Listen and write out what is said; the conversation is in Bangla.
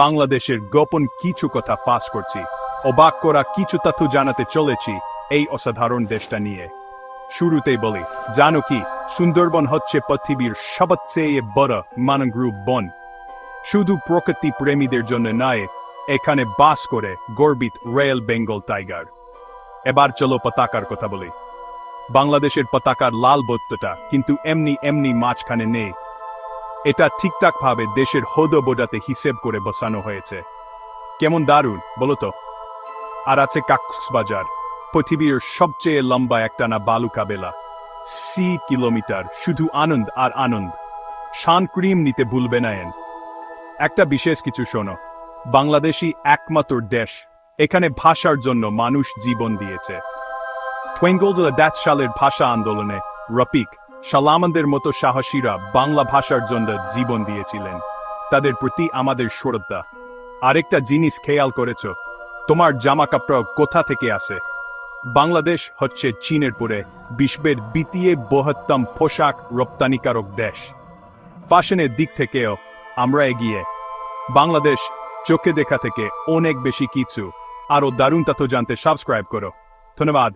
বাংলাদেশের গোপন কিছু কথা ফাঁস করছি। অবাক করা কিছু তথ্য জানাতে চলেছি এই অসাধারণ দেশটা নিয়ে। শুরুতেই বলি, জানো কি, সুন্দরবন হচ্ছে পৃথিবীর সবচেয়ে বড় মানগ্রুপ বন। শুধু প্রকৃতি প্রেমীদের জন্য নয়, এখানে বাস করে গর্বিত রয়্যাল বেঙ্গল টাইগার। এবার চলো পতাকার কথা বলি। বাংলাদেশের পতাকার লাল বত্তটা কিন্তু এমনি এমনি মাঝখানে নেই। এটা ঠিকঠাক ভাবে দেশের হদ বোডাতে হিসেব করে বসানো হয়েছে। কেমন দারুণ, বলো তো। আর আছে কাকসবাজার, পৃথিবীর সবচেয়ে লম্বা একটানা বালুকা বেলা। সি কিলোমিটার, শুধু আনন্দ আর আনন্দ। শান ক্রিম নিতে ভুলবে না এন। একটা বিশেষ কিছু শোনো। বাংলাদেশি একমাত্র দেশ, এখানে ভাষার জন্য মানুষ জীবন দিয়েছে। টুয়েঙ্গল দ্যাট সালের ভাষা আন্দোলনে রফিক সালামানদের মতো সাহসীরা বাংলা ভাষার জন্য জীবন দিয়েছিলেন। তাদের প্রতি আমাদের শ্রদ্ধা। আরেকটা জিনিস খেয়াল করেছ, তোমার জামা কাপড় কোথা থেকে আসে? বাংলাদেশ হচ্ছে চীনের পরে বিশ্বের দ্বিতীয় বৃহত্তম পোশাক রপ্তানিকারক দেশ। ফ্যাশনের দিক থেকেও আমরা এগিয়ে। বাংলাদেশ চোখে দেখা থেকে অনেক বেশি কিছু। আরও দারুণ তথ্য জানতে সাবস্ক্রাইব করো। ধন্যবাদ।